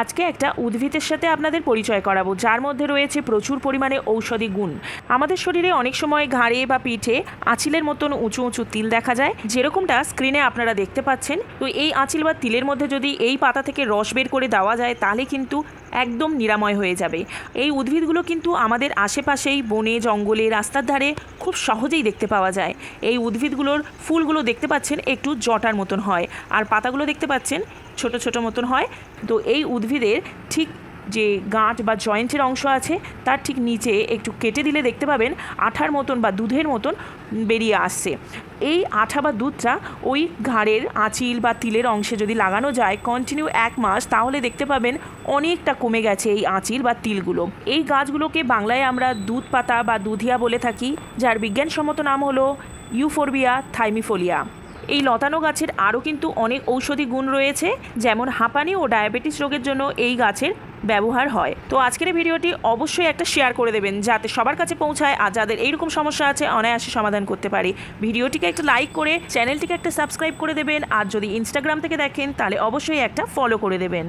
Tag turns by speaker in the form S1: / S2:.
S1: আজকে একটা উদ্ভিদের সাথে আপনাদের পরিচয় করাবো, যার মধ্যে রয়েছে প্রচুর পরিমাণে ঔষধি গুণ। আমাদের শরীরে অনেক সময় ঘাড়ে বা পিঠে আঁচিলের মতন উঁচু উঁচু তিল দেখা যায়, যেরকমটা স্ক্রিনে আপনারা দেখতে পাচ্ছেন। তো এই আঁচিল বা তিলের মধ্যে যদি এই পাতা থেকে রস বের করে দেওয়া যায়, তাহলে কিন্তু একদম নিরাময় হয়ে যাবে। এই উদ্ভিদগুলো কিন্তু আমাদের আশেপাশেই বনে, জঙ্গলে, রাস্তার ধারে খুব সহজেই দেখতে পাওয়া যায়। এই উদ্ভিদগুলোর ফুলগুলো দেখতে পাচ্ছেন একটু জটার মতন হয়, আর পাতাগুলো দেখতে পাচ্ছেন ছোট ছোট মতন হয়। তো এই উদ্ভিদের ঠিক যে গাঁট বা জয়েন্টের অংশ আছে, তার ঠিক নিচে একটু কেটে দিলে দেখতে পাবেন আঠার মতন বা দুধের মতন বেরিয়ে আসছে। এই আঠা বা দুধটা ওই ঘাড়ের আঁচিল বা তিলের অংশে যদি লাগানো যায় কন্টিনিউ এক মাস, তাহলে দেখতে পাবেন অনেকটা কমে গেছে এই আঁচিল বা তিলগুলো। এই গাছগুলোকে বাংলায় আমরা দুধ পাতা বা দুধিয়া বলে থাকি, যার বিজ্ঞানসম্মত নাম হলো ইউফোরবিয়া থাইমিফোলিয়া। এই লতানো গাছের আরও কিন্তু অনেক ঔষধি গুণ রয়েছে, যেমন হাঁপানি ও ডায়াবেটিস রোগের জন্য এই গাছের ব্যবহার হয়। তো আজকের এই ভিডিওটি অবশ্যই একটা শেয়ার করে দেবেন, যাতে সবার কাছে পৌঁছায় আর যাদের এইরকম সমস্যা আছে অনায়াসে সমাধান করতে পারি। ভিডিওটিকে একটা লাইক করে চ্যানেলটিকে একটা সাবস্ক্রাইব করে দেবেন, আর যদি ইনস্টাগ্রাম থেকে দেখেন তাহলে অবশ্যই একটা ফলো করে দেবেন।